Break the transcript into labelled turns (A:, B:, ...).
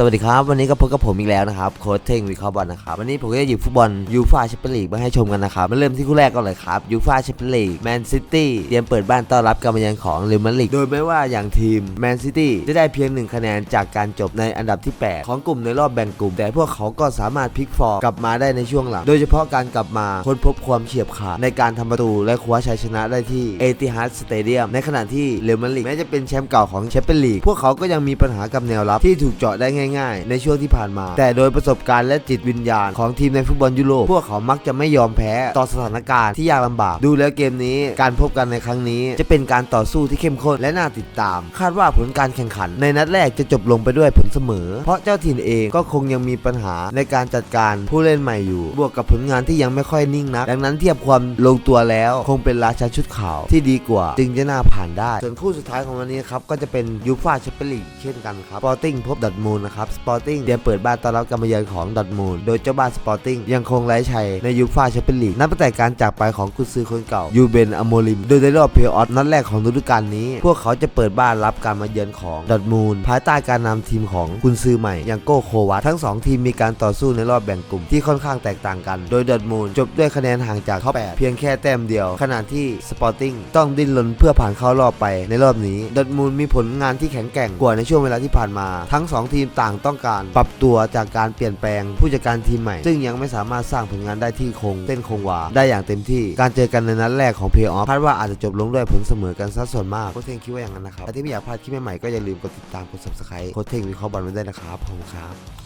A: สวัสดีครับ วันนี้ก็พบกับผมอีกแล้วนะครับโค้ชเท่งวิเคราะห์บอลนะครับวันนี้ผมก็จะหยิบฟุตบอลยูฟ่าแชมเปี้ยนลีกมาให้ชมกันนะครับมาเริ่มที่คู่แรกก่อนเลยครับยูฟ่าแชมเปี้ยนลีกแมนซิตี้เตรียมเปิดบ้านต้อนรับการมาเยือนของเรอัลมาดริดโดยไม่ว่าอย่างทีมแมนซิตี้จะได้เพียงหนึ่งคะแนนจากการจบในอันดับที่ 8 ของกลุ่มในรอบแบ่งกลุ่ม แต่พวกเขาก็สามารถพลิกฟอร์มกลับมาได้ในช่วงหลัง โดยเฉพาะการกลับมาค้นพบความเฉียบขาดในการทำประตูและคว้าชัยชนะได้ที่เอติฮัดสเตเดียมในขณะที่เรอัลมาดริดแม้จะเป็นแชมป์เก่าของแชมเปี้ยนลีกพวกเขาก็ยังมีปัญหากับแนวรับที่ถูกเจาะได้ง่ายๆ ในช่วงที่ผ่านมา แต่โดยประสบการณ์และจิตวิญญาณของทีมในฟุตบอลยุโรปพวกเขามักจะไม่ยอมแพ้ต่อสถานการณ์ที่ยากลำบาก ดูแล้วเกมนี้การพบกันในครั้งนี้ จะเป็นการต่อสู้ที่เข้มข้นและน่าติดตาม คาดว่าผลการแข่งขัน ในนัดแรกจะจบลงไปด้วยผลเสมอ เพราะเจ้าถิ่นเองก็คงยังมีปัญหาในการจัดการผู้เล่นใหม่อยู่ บวกกับผลงานที่ยังไม่ค่อยนิ่งนัก ดังนั้นเทียบความลงตัวแล้วคงเป็นราชาชุดขาวที่ดีกว่า จึงจะน่าผ่านได้ ส่วนคู่สุดท้ายของวันนี้ครับก็จะเป็นยูฟ่าแชมเปี้ยนลีกเช่นกันครับปอร์ติ้งพบดัตมูลนะครับสปอร์ติ้งเตรียมเปิดบ้านต้อนรับการมาเยือนของดัตมูลโดยเจ้าบ้านสปอร์ติ้งยังคงไร้ชัยในยูฟ่าแชมเปี้ยนลีกนับตั้งแต่การจากไปของกุนซือคนเก่ายูเบนอโมลิมโดยในรอบเพลย์ออฟนัดแรกของฤดูกาลนี้ พวกเขาจะเปิดบ้านรับการมาเยือนของดัตมูลภายใต้การนำทีมของกุนซือใหม่อย่างโก้โควัตทั้งสองทีมมีการต่อสู้ในรอบแบ่งกลุ่มที่ค่อนข้างแตกต่างกัน โดยดัตมูลจบด้วยคะแนนห่างจากท็อป8เพียงแค่แต้มเดียว ขณะที่สปอร์ติ้งต้องดิ้นรนเพื่อผ่านเข้ารอบไปในรอบนี้ดัตมูลมีผลงานที่แข็งแกร่งกว่าในช่วงเวลาที่ผ่านมา ทั้งสองทีมต่างต้องการ ปรับตัวจากการเปลี่ยนแปลงผู้จัดการทีมใหม่ ซึ่งยังไม่สามารถสร้างผลงานได้ที่คงเส้นคงวาได้อย่างเต็มที่ การเจอกันในนัดแรกของเพย์ออฟคาดว่าอาจจะจบลงด้วยผลเสมอกันซะส่วนมากโค้ชเทงคิดว่าอย่างนั้นนะครับและที่ไม่อยากพลาดคลิปใหม่ๆก็อย่าลืมกดติดตามกด subscribe โค้ชเทงวิเคราะห์บอลไว้ได้นะครับขอบคุณครับ